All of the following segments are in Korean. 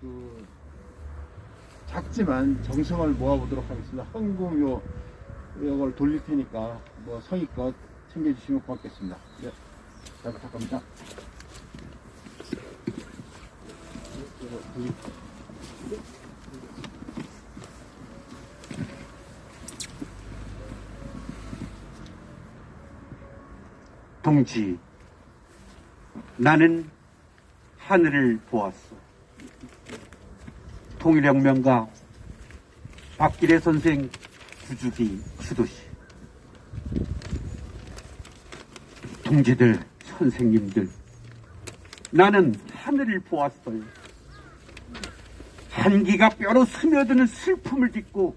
그 작지만 정성을 모아보도록 하겠습니다. 헌금 요 이걸 돌릴 테니까 뭐 성의껏 챙겨주시면 고맙겠습니다. 네, 잘 부탁합니다. 동지, 나는 하늘을 보았어. 통일혁명가 박기래 선생 주주기 주도시. 동지들, 선생님들, 나는 하늘을 보았어요. 한기가 뼈로 스며드는 슬픔을 딛고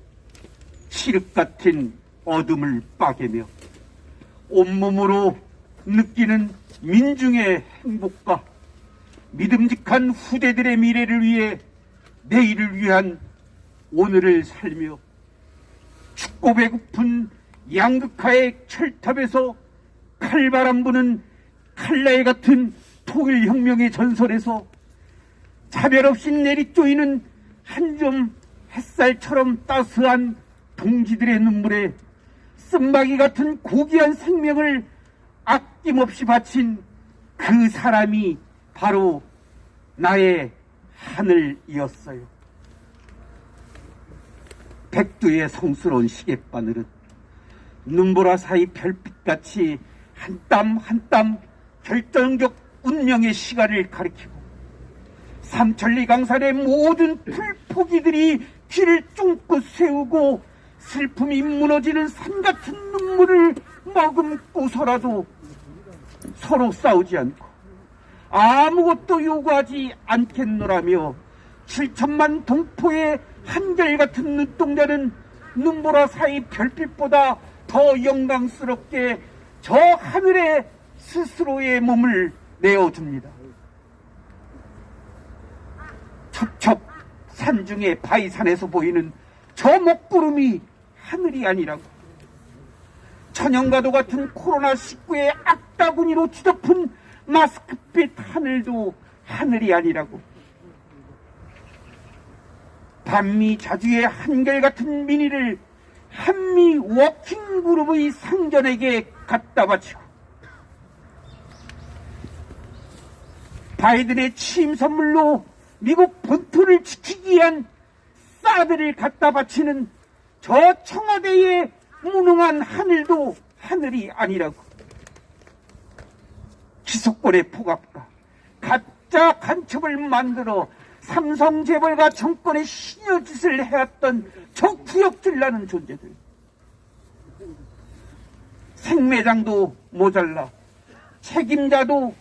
칠흑 같은 어둠을 빠개며 온몸으로 느끼는 민중의 행복과 믿음직한 후대들의 미래를 위해 내일을 위한 오늘을 살며 춥고 배고픈 양극화의 철탑에서 칼바람 부는 칼날 같은 통일혁명의 전설에서 차별 없이 내리쪼이는 한 점 햇살처럼 따스한 동지들의 눈물에 쓴마기 같은 고귀한 생명을 아낌없이 바친 그 사람이 바로 나의 하늘이었어요. 백두의 성스러운 시계바늘은 눈보라 사이 별빛같이 한 땀 한 땀 결정적 운명의 시간을 가리키고 삼천리 강산의 모든 풀포기들이 귀를 쫑긋 세우고 슬픔이 무너지는 산 같은 눈물을 머금고서라도 서로 싸우지 않고 아무것도 요구하지 않겠노라며 7천만 동포의 한결같은 눈동자는 눈보라 사이 별빛보다 더 영광스럽게 저 하늘에 스스로의 몸을 내어줍니다. 첩첩 산중의 바위산에서 보이는 저 먹구름이 하늘이 아니라고. 천연가도 같은 코로나19의 악다구니로 뒤덮은 마스크빛 하늘도 하늘이 아니라고. 반미 자주의 한결같은 미니를 한미 워킹 그룹의 상전에게 갖다 바치고 바이든의 취임 선물로 미국 본토를 지키기 위한 사드를 갖다 바치는 저 청와대의 무능한 하늘도 하늘이 아니라고. 기속권의 포갑과 가짜 간첩을 만들어 삼성 재벌과 정권의 신여짓을 해왔던 저 구역질나는 존재들. 생매장도 모자라 책임자도